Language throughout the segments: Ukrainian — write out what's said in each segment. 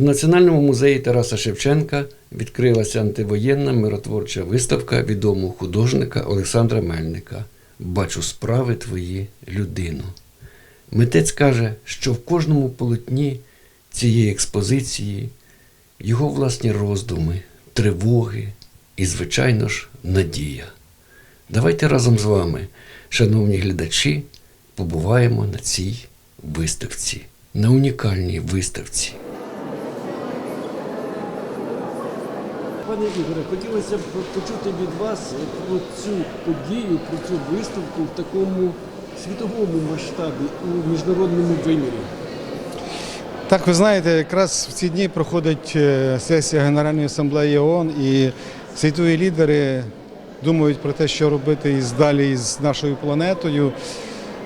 В Національному музеї Тараса Шевченка відкрилася антивоєнна миротворча виставка відомого художника Олександра Мельника Бачу справи твої людину. Митець каже, що в кожному полотні цієї експозиції його власні роздуми, тривоги і, звичайно ж, надія. Давайте разом з вами, шановні глядачі, побуваємо на цій виставці, на унікальній виставці. Пане Ігоре, хотілося б почути від вас про цю подію, про цю виставку в такому світовому масштабі у міжнародному вимірі. Так, ви знаєте, якраз в ці дні проходить е, сесія Генеральної асамблеї ООН і світові лідери думають про те, що робити із далі із нашою планетою,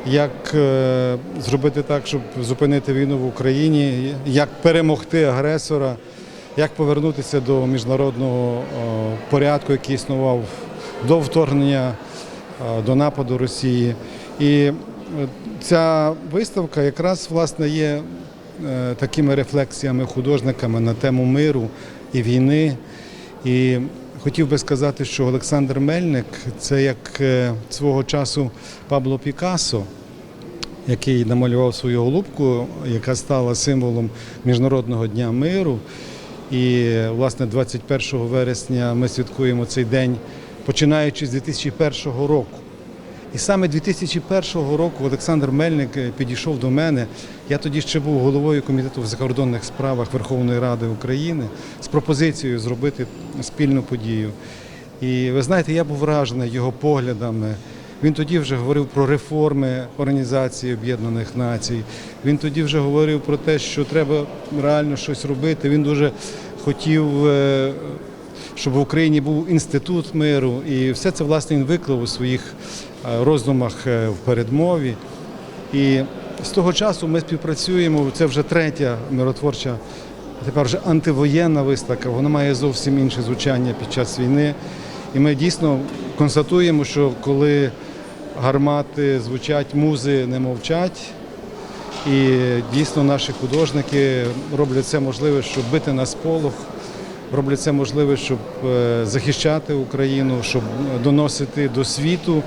як е, зробити так, щоб зупинити війну в Україні, як перемогти агресора, як повернутися до міжнародного е, порядку, який існував до вторгнення, е, до нападу Росії. І е, ця виставка якраз власне є такими рефлексіями художниками на тему миру і війни. І хотів би сказати, що Олександр Мельник це як свого часу Пабло Пікассо, який намалював свою голубку, яка стала символом Міжнародного дня миру. І власне 21 вересня ми святкуємо цей день, починаючи з 2001 року. І саме 2001 року Олександр Мельник е, підійшов до мене. Я тоді ще був головою комітету в закордонних справах Верховної Ради України з пропозицією зробити спільну подію. І ви знаєте, я був вражений його поглядами. Він тоді вже говорив про реформи Організації Об'єднаних Націй. Він тоді вже говорив про те, що треба реально щось робити. Він дуже хотів е, щоб в Україні був інститут миру, і все це власне він виклав у своїх е, роздумах е, в передмові. І з того часу ми співпрацюємо. Це вже третя миротворча, тепер вже антивоєнна виставка. Вона має зовсім інше звучання під час війни. І ми дійсно констатуємо, що коли гармати звучать, музи не мовчать. І дійсно наші художники роблять все можливе, щоб бити на сполох, роблять все можливе, щоб е, захищати Україну, щоб доносити до світу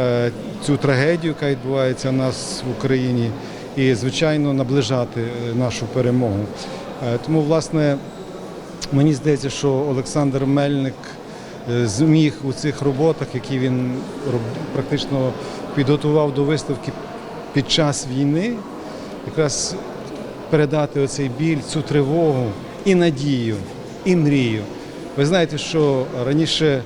е, цю трагедію, яка відбувається в нас в Україні, і, звичайно, наближати е, нашу перемогу. Тому, власне, мені здається, що Олександр Мельник зміг у цих роботах, які він практично підготував до виставки під час війни, якраз передати оцей біль, цю тривогу і надію, і мрію. Ви знаєте, що раніше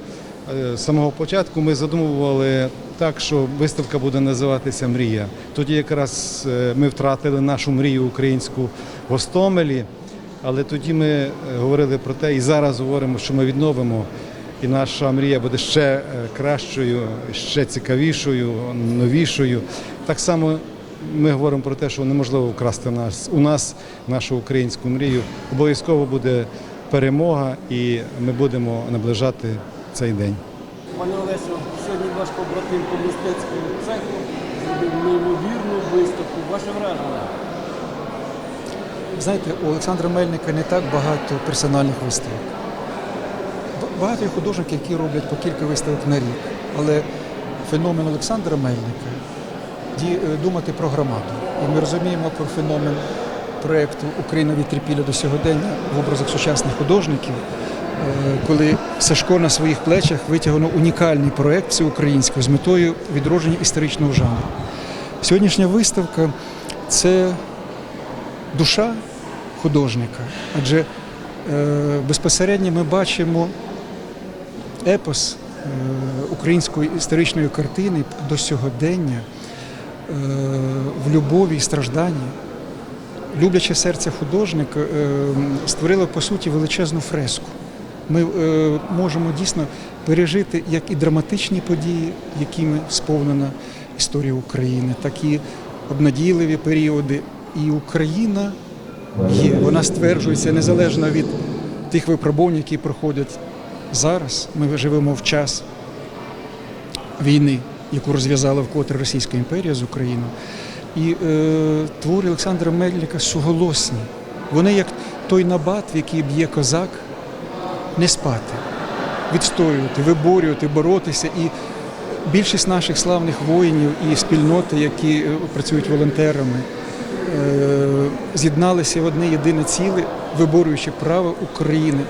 е, з самого початку ми задумували так, що виставка буде називатися Мрія. Тоді якраз е, ми втратили нашу мрію українську в Гостомелі, але тоді ми е, говорили про те, і зараз говоримо, що ми відновимо. І наша мрія буде ще е, кращою, ще цікавішою, новішою. Так само ми говоримо про те, що неможливо вкрасти нас, у нас нашу українську мрію. Обов'язково буде перемога, і ми будемо наближати цей день. Пане Олесю, сьогодні ваш побратим по мистецькому цеху зробив неймовірну виставку. Ваше враження? Знаєте, у Олександра Мельника не так багато персональних виставок. Багато є художників, які роблять по кілька виставок на рік. Але феномен Олександра Мельника е, думати про громаду. І ми розуміємо про феномен проєкту Україна від трипілля до сьогодення в образах сучасних художників, е, коли Сашко на своїх плечах витягнув унікальний проєкт всеукраїнський з метою відродження історичного жанру. Сьогоднішня виставка це душа художника, адже е, безпосередньо ми бачимо епос е, української історичної картини до сьогодення е, в любові і стражданні. Любляче серце художника е, створило по суті величезну фреску. Ми можемо дійсно пережити як і драматичні події, якими сповнена історія України, так і обнадійливі періоди. І Україна є. Вона стверджується незалежно від тих випробувань, які проходять зараз. Ми живемо в час війни, яку розв'язала вкотре Російська імперія з Україною. І е, твори Олександра Мельника суголосні. Вони як той набат, в який б'є козак, не спати, відстоювати, виборювати, боротися. І більшість наших славних воїнів і спільноти, які е, працюють волонтерами, е, з'єдналися в одне єдине ціле, виборюючи право України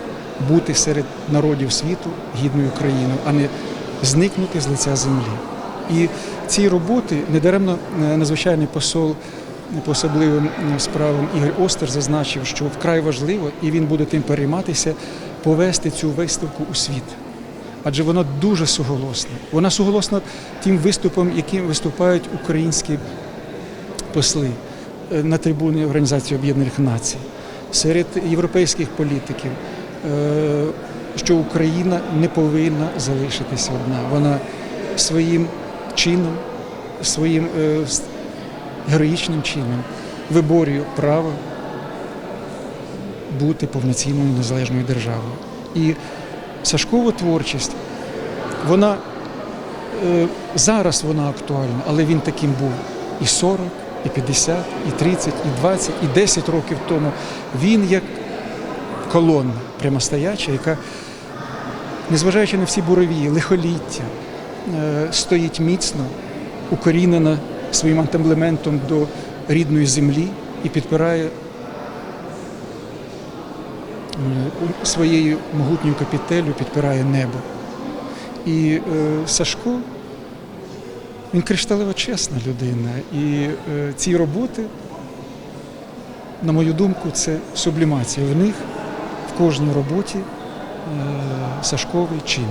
бути серед народів світу гідною країною, а не зникнути з лиця землі. І ці роботи недаремно е, надзвичайний посол по особливим е, справам Ігор Остер зазначив, що вкрай важливо, і він буде тим перейматися, повести цю виставку у світ. Адже вона дуже суголосна. Вона суголосна тим виступом, яким виступають українські посли е, на трибуні Організації Об'єднаних Націй, серед європейських політиків, що Україна не повинна залишитися одна. Вона своїм чином, своїм е, героїчним чином виборює право бути повноцінною незалежною державою. І Сашкова творчість, вона е, зараз вона актуальна, але він таким був і 40, і 50, і 30, і 20, і 10 років тому. Він як колонна прямостояча, яка, незважаючи на всі бурові, лихоліття, е, стоїть міцно, укорінена своїм антемблементом до рідної землі і підпирає своєю могутньою капітелю підпирає небо. І е, Сашко, він кришталево чесна людина. І е, ці роботи, на мою думку, це сублімація. В них кожній роботі е, Сашковий чин.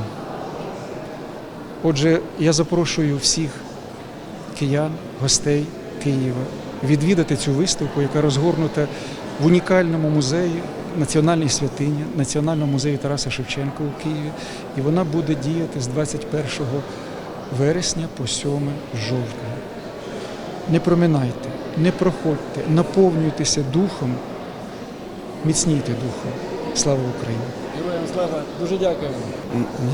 Отже, я запрошую всіх киян, гостей Києва відвідати цю виставку, яка розгорнута в унікальному музеї Національній святині, Національному музеї Тараса Шевченка у Києві. І вона буде діяти з 21 вересня по 7 жовтня. Не проминайте, не проходьте, наповнюйтеся духом, міцнійте духом. Слава Україні! Героям слава, дуже дякуємо.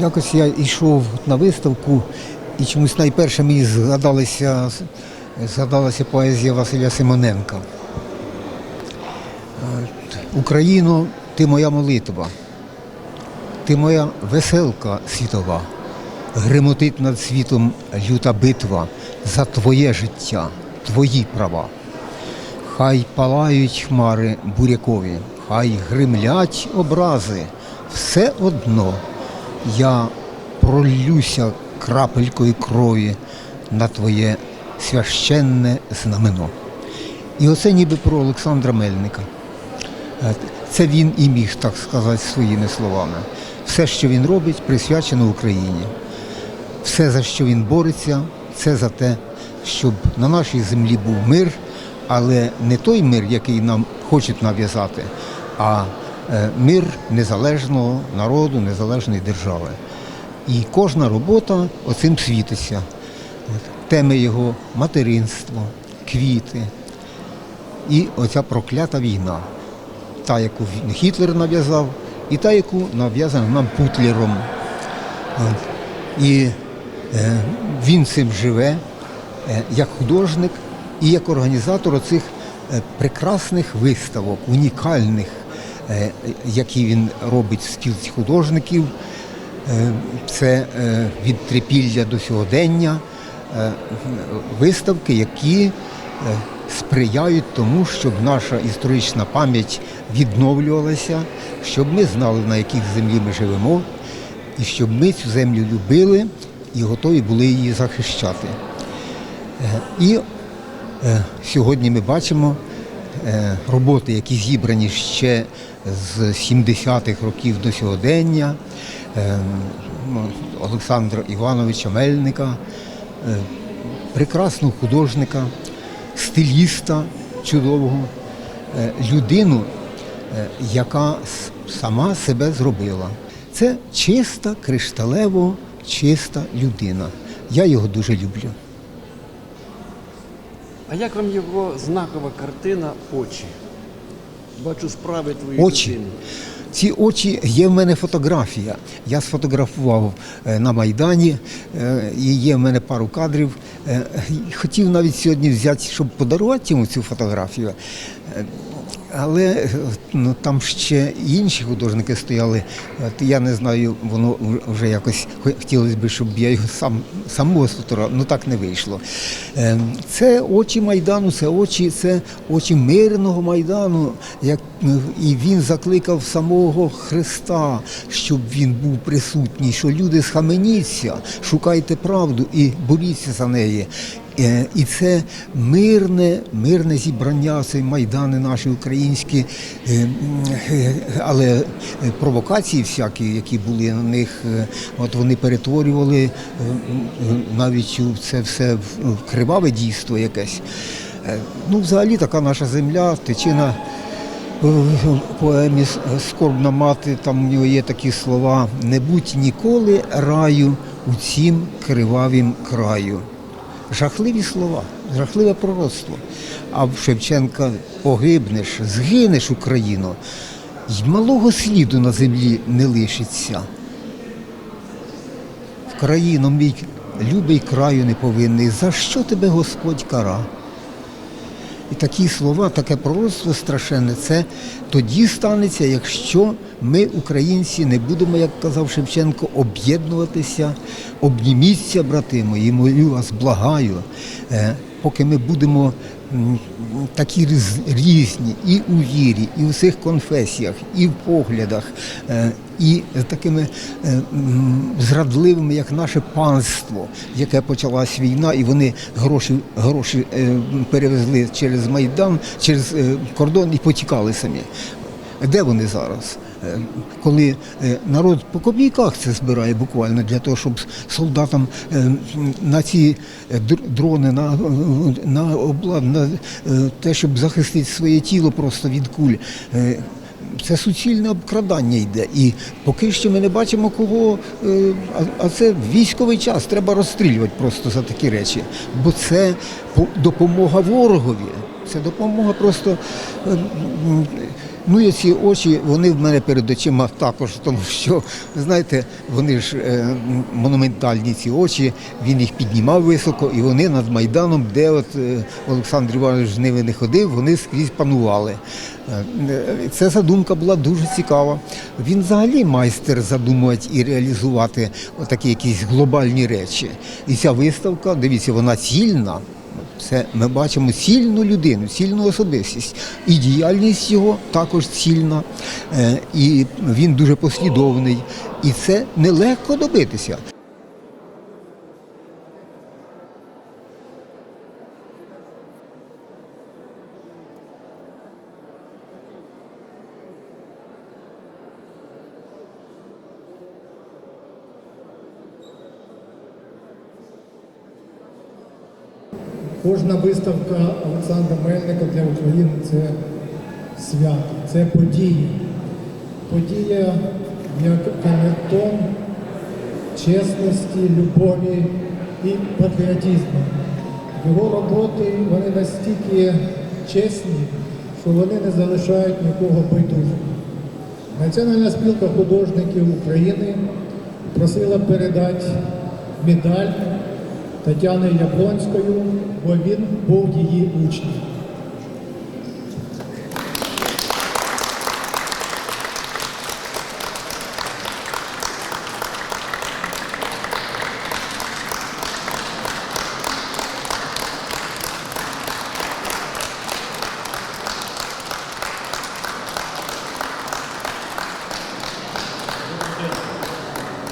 Якось я йшов на виставку, і чомусь найперше мені згадалася, згадалася поезія Василя Симоненка. Е, Україно, ти моя молитва, ти моя веселка світова, гримотить над світом люта битва за твоє життя, твої права. Хай палають хмари бурякові, хай гримлять образи. Все одно я пролюся крапелькою крові на твоє священне знамено. І оце ніби про Олександра Мельника. Е, Це він і міг так сказати своїми словами. Все, що він робить, присвячено Україні. Все, за що він бореться, це за те, щоб на нашій землі був мир, але не той мир, який нам хочуть нав'язати, а е, мир незалежного народу, незалежної держави. І кожна робота оцим світиться. Теми його материнство, квіти і оця проклята війна, та, яку Гітлер нав'язав, і та, яку нав'язана нам Путлером. І е, він цим живе е, як художник і як організатор оцих прекрасних виставок, унікальних, які він робить спілці художників. Е, Це е, від трипілля до сьогодення е, виставки, які е, сприяють тому, щоб наша історична пам'ять відновлювалася, щоб ми знали, на яких землі ми живемо, і щоб ми цю землю любили і готові були її захищати. Е, І е, сьогодні ми бачимо е, роботи, які зібрані ще з 70-х років до сьогодення е, ну, Олександра Івановича Мельника, е, прекрасного художника, стиліста чудового, е, людину, е, яка сама себе зробила. Це чиста, кришталево чиста людина. Я його дуже люблю. А як вам його знакова картина очі? Бачу справи твої Очі. людини. Ці очі є в мене фотографія. Я сфотографував е, на Майдані, е, і є в мене пару кадрів. Е, Хотів навіть сьогодні взяти, щоб подарувати йому цю фотографію. Але е, ну, там ще інші художники стояли. Я не знаю, воно вже якось хотілося б, щоб я його сам самого сфотографував, ну так не вийшло. Е, Це очі Майдану, це очі, це очі мирного Майдану. Як, е, і він закликав самого Христа, щоб він був присутній, що люди схаменіться, шукайте правду і боріться за неї. Е, І це мирне, мирне зібрання, це майдани наші українські, е, е, але провокації всякі, які були на них, от вони перетворювали навіть у це все в криваве дійство якесь. Ну, взагалі така наша земля, в поемі Скорбна мати, там в нього є такі слова Не будь ніколи раю у цім кривавім краю. Жахливі слова, жахливе пророцтво. А в Шевченка погибнеш, згинеш Україну, й малого сліду на землі не лишиться. В країну мій любий краю не повинний. за що тебе Господь кара? І такі слова, таке пророцтво страшенне, це тоді станеться, якщо ми, українці, не будемо, як казав Шевченко, об'єднуватися, обніміться, брати мої, молю вас, благаю, е, поки ми будемо такі різні і у вірі, і у всіх конфесіях, і в поглядах, е, і такими е, зрадливими, як наше панство, яке почалась війна, і вони гроші, гроші е, перевезли через Майдан, через е, кордон і потікали самі. Де вони зараз? Коли народ по копійках це збирає буквально для того, щоб солдатам на ці дрони, на, на, облад, на те, щоб захистити своє тіло просто від куль. Е, Це суцільне обкрадання йде. І поки що ми не бачимо кого. е, А, це військовий час, треба розстрілювати просто за такі речі. Бо це по- допомога ворогові. Це допомога просто. Ну і ці очі, вони в мене перед очима також, тому що, знаєте, вони ж е, монументальні ці очі, він їх піднімав високо, і вони над Майданом, де от е, Олександр Іванович з ними не ходив, вони скрізь панували. Е, Ця задумка була дуже цікава. Він взагалі майстер задумувати і реалізувати отакі якісь глобальні речі. І ця виставка, дивіться, вона цільна. Це ми бачимо цільну людину, цільну особистість. І діяльність його також цільна, е, і він дуже послідовний. І це нелегко добитися. Кожна виставка Олександра Мельника для України це свято, це подія. Подія як камертон чесності, любові і патріотизму. Його роботи вони настільки чесні, що вони не залишають нікого байдужим. Національна спілка художників України просила передати медаль Тетяни Яблонською, бо він був її учнем.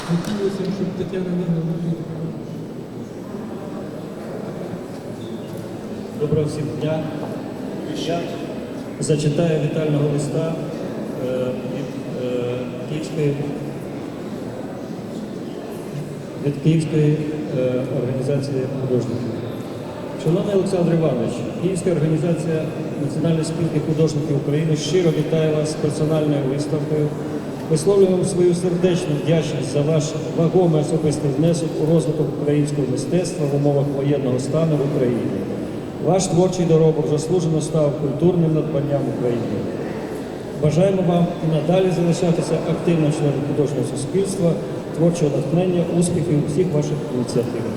Хотілося, б, щоб Тетяна Леонідовна Доброго всім дня. Я зачитаю вітального листа е, від е, Київської, від Київської е, організації художників. Шановний Олександр Іванович, Київська організація Національної спілки художників України щиро вітає вас з персональною виставкою. Висловлюємо свою сердечну вдячність за ваш вагомий особистий внесок у розвиток українського мистецтва в умовах воєнного стану в Україні. Ваш творчий доробок заслужено став культурним надбанням України. Бажаємо вам і надалі залишатися активним членом художнього суспільства, творчого натхнення, успіхів у всіх ваших ініціативах.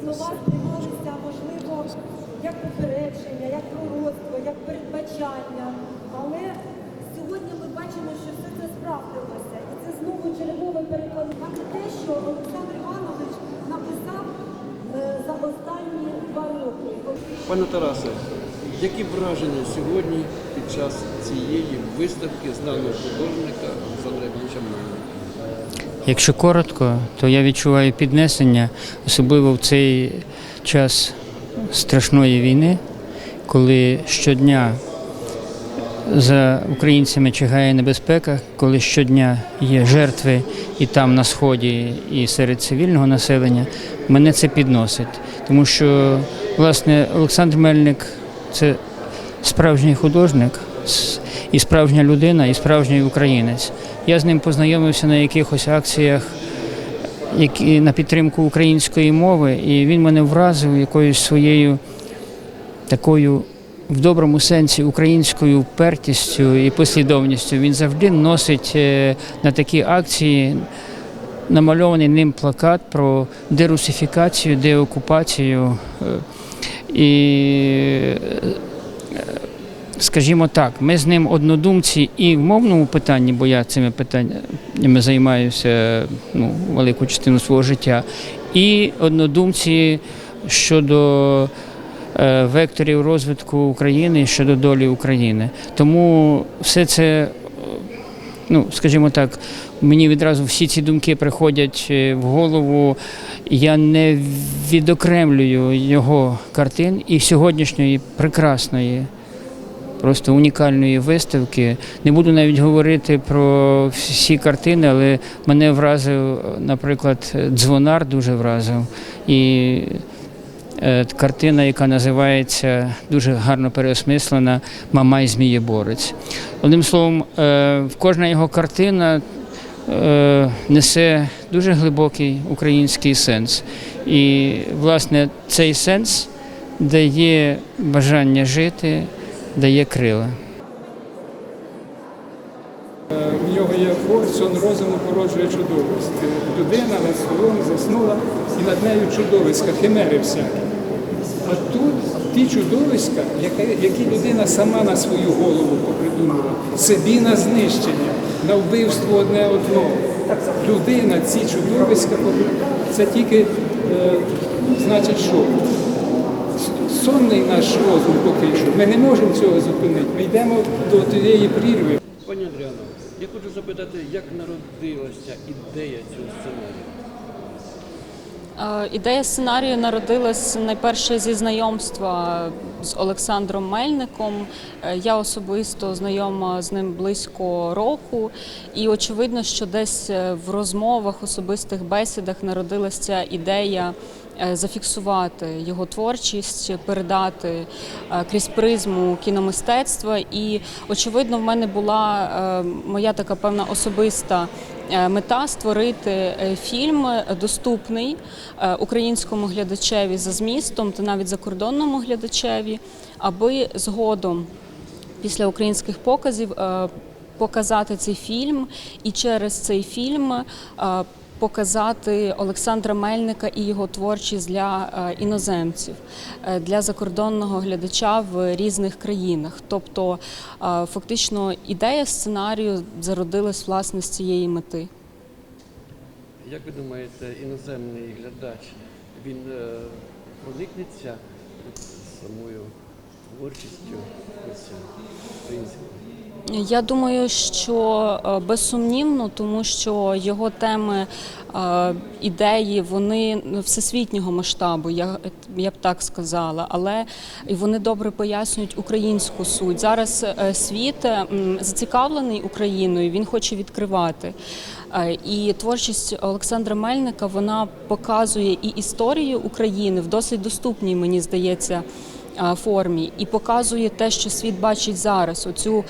Слова спрямовувалися, як пророцтво, як передбачання. Але сьогодні ми бачимо, що все це справдилося. І це знову чергове переконання. Те, що Олександр Іванович написав е, за останні два роки. Пане Тарасе, які враження сьогодні під час цієї виставки знаного художника Олександра Івановича Мельника? Якщо коротко, то я відчуваю піднесення, особливо в цей час страшної війни, коли щодня за українцями чигає небезпека, коли щодня є жертви і там на сході, і серед цивільного населення, мене це підносить. Тому що, власне, Олександр Мельник це справжній художник і справжня людина, і справжній українець. Я з ним познайомився на якихось акціях які, на підтримку української мови, і він мене вразив якоюсь своєю такою в доброму сенсі українською впертістю і послідовністю. Він завжди носить е, на такі акції намальований ним плакат про дерусифікацію, деокупацію. е, І скажімо так, ми з ним однодумці і в мовному питанні, бо я цими питаннями займаюся ну, велику частину свого життя, і однодумці щодо е, векторів розвитку України, щодо долі України. Тому все це, е, ну, скажімо так, мені відразу всі ці думки приходять е, в голову. Я не відокремлюю його картин і сьогоднішньої прекрасної просто унікальної виставки. Не буду навіть говорити про всі картини, але мене вразив, наприклад, дзвонар дуже вразив. І е, картина, яка називається дуже гарно переосмислена Мамай Змієборець. Одним словом, е, кожна його картина е, несе дуже глибокий український сенс. І, власне, цей сенс дає бажання жити, дає крила. В нього є сон розуму породжує чудовість. Людина над столом заснула і над нею чудовиська, химери всякі. А тут ті чудовиська, які людина сама на свою голову попридумала, собі на знищення, на вбивство одне одного. Людина ці чудовиська це тільки е, значить, що сонний наш розум поки що. Ми не можемо цього зупинити. Ми йдемо до тієї прірви. Пані Андріано, я хочу запитати, як народилася ідея цього сценарію? Е, Ідея сценарію народилась найперше зі знайомства з Олександром Мельником. Е, Я особисто знайома з ним близько року, і очевидно, що десь е, в розмовах, особистих бесідах народилася ця ідея. Зафіксувати його творчість, передати крізь призму кіномистецтва. І очевидно, в мене була моя така певна особиста мета створити е, фільм е, доступний е, українському глядачеві за змістом та навіть закордонному глядачеві, аби згодом після українських показів е, показати цей фільм і через цей фільм. Показати Олександра Мельника і його творчість для е, іноземців, е, для закордонного глядача в різних країнах. Тобто, е, фактично, ідея сценарію зародилась власне з цієї мети. Як ви думаєте, іноземний глядач, він проникнеться самою творчістю українською? Я думаю, що е, безсумнівно, тому що його теми, е, ідеї, вони всесвітнього масштабу, я, я б так сказала, але і вони добре пояснюють українську суть. Зараз е, світ зацікавлений Україною, він хоче відкривати. І творчість Олександра Мельника вона показує і історію України в досить доступній, мені здається формі і показує те, що світ бачить зараз: оцю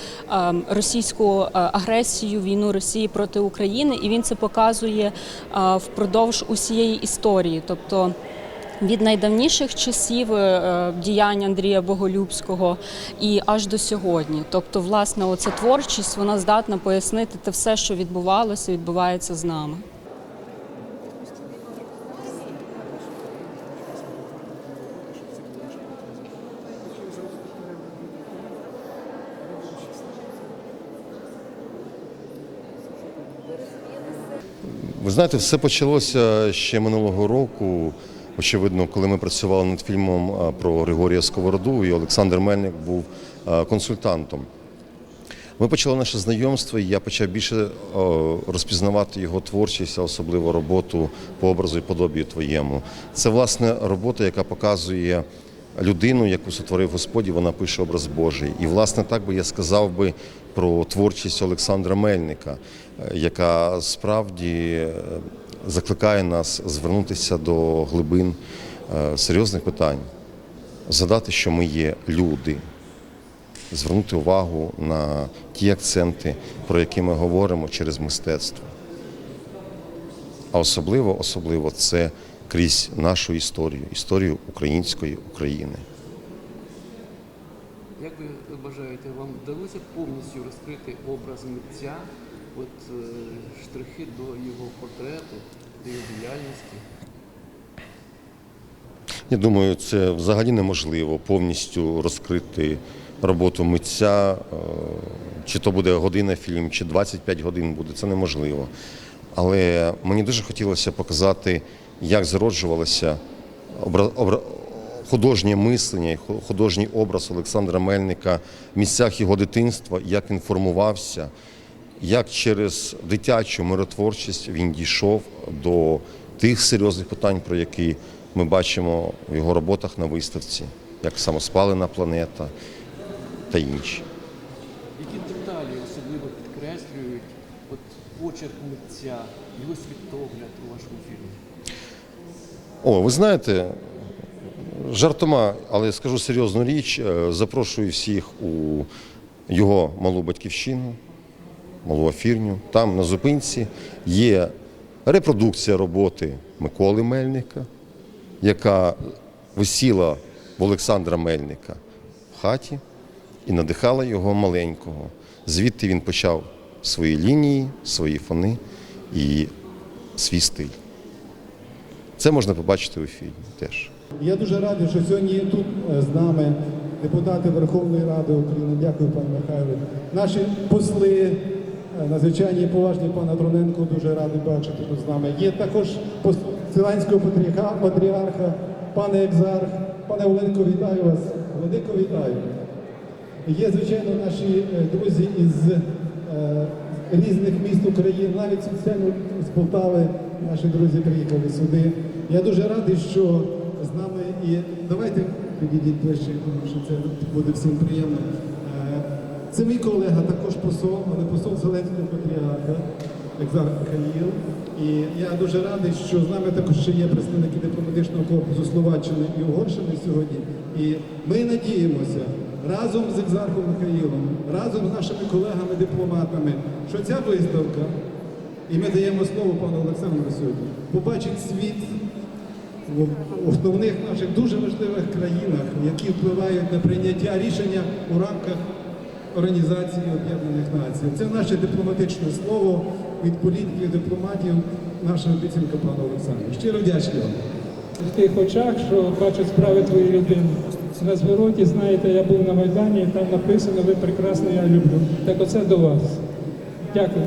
російську агресію, війну Росії проти України, і він це показує впродовж усієї історії, тобто. Від найдавніших часів е, діянь Андрія Боголюбського і аж до сьогодні. Тобто, власне, оця творчість вона здатна пояснити те все, що відбувалося, відбувається з нами. Ви знаєте, все почалося ще минулого року. Очевидно, коли ми працювали над фільмом про Григорія Сковороду, і Олександр Мельник був консультантом. Ми почали наше знайомство, і я почав більше розпізнавати його творчість, а особливо роботу по образу і подобію твоєму. Це власне робота, яка показує людину, яку сотворив Господь, і вона пише образ Божий. І власне так би я сказав би про творчість Олександра Мельника, е, яка справді е, закликає нас звернутися до глибин е, серйозних питань, згадати, що ми є люди звернути увагу на ті акценти, про які ми говоримо через мистецтво. А особливо, особливо це крізь нашу історію, історію української України. Як ви бажаєте, вам вдалося повністю розкрити образ митця, от е, штрихи до його портрету, до його діяльності? Я думаю, це взагалі неможливо повністю розкрити роботу митця. е, Чи то буде година фільм, чи 25 годин буде, це неможливо. Але мені дуже хотілося показати, як зароджувалося обра- обра- художнє мислення, і художній образ Олександра Мельника в місцях його дитинства, як він формувався, як через дитячу миротворчість він дійшов до тих серйозних питань, про які ми бачимо в його роботах на виставці, як самоспалена планета та інші. Які деталі особливо підкреслюють от почерк митця, його світогляд у вашому фільмі? О, ви знаєте, жартома, але скажу серйозну річ. е, Запрошую всіх у його малу батьківщину, малу афірню. Там на зупинці є репродукція роботи Миколи Мельника, яка висіла в Олександра Мельника в хаті і надихала його маленького. Звідти він почав свої лінії, свої фони і свій стиль. Це можна побачити у фільмі теж. Я дуже радий, що сьогодні є тут е, з нами депутати Верховної Ради України. Дякую, пане Михайло. Наші посли, е, надзвичайні і поважні пана Троненко, дуже радий бачити тут з нами. Є також Селенського патріарха, патріарха, пане Екзарх, пане Оленко, вітаю вас. Владико, вітаю. Є, звичайно, наші е, друзі із різних міст України, навіть спеціально з Полтави наші друзі приїхали сюди. Я дуже радий, що з нами і давайте підійдіть ближче, тому що це буде всім приємно. Е, Це мій колега, також посол, але посол Зеленського патріарха, Екзар Михаїл. І я дуже радий, що з нами також ще є представники дипломатичного корпусу Словаччини і Угорщини сьогодні. І ми надіємося разом з Екзархом Михаїлом, разом з нашими колегами-дипломатами, що ця виставка, і ми даємо слово пану Олександру сьогодні, побачить світ в основних наших дуже важливих країнах, які впливають на прийняття рішення у рамках Організації Об'єднаних Націй. Це наше дипломатичне слово від політиків, дипломатів, наша обіцянка пана Олександра. Щиро вдячний вам. в тих очах, що бачать справи твої людини. На звороті, знаєте, я був на Майдані, і там написано Ви прекрасно, я люблю. Так оце до вас. Дякую.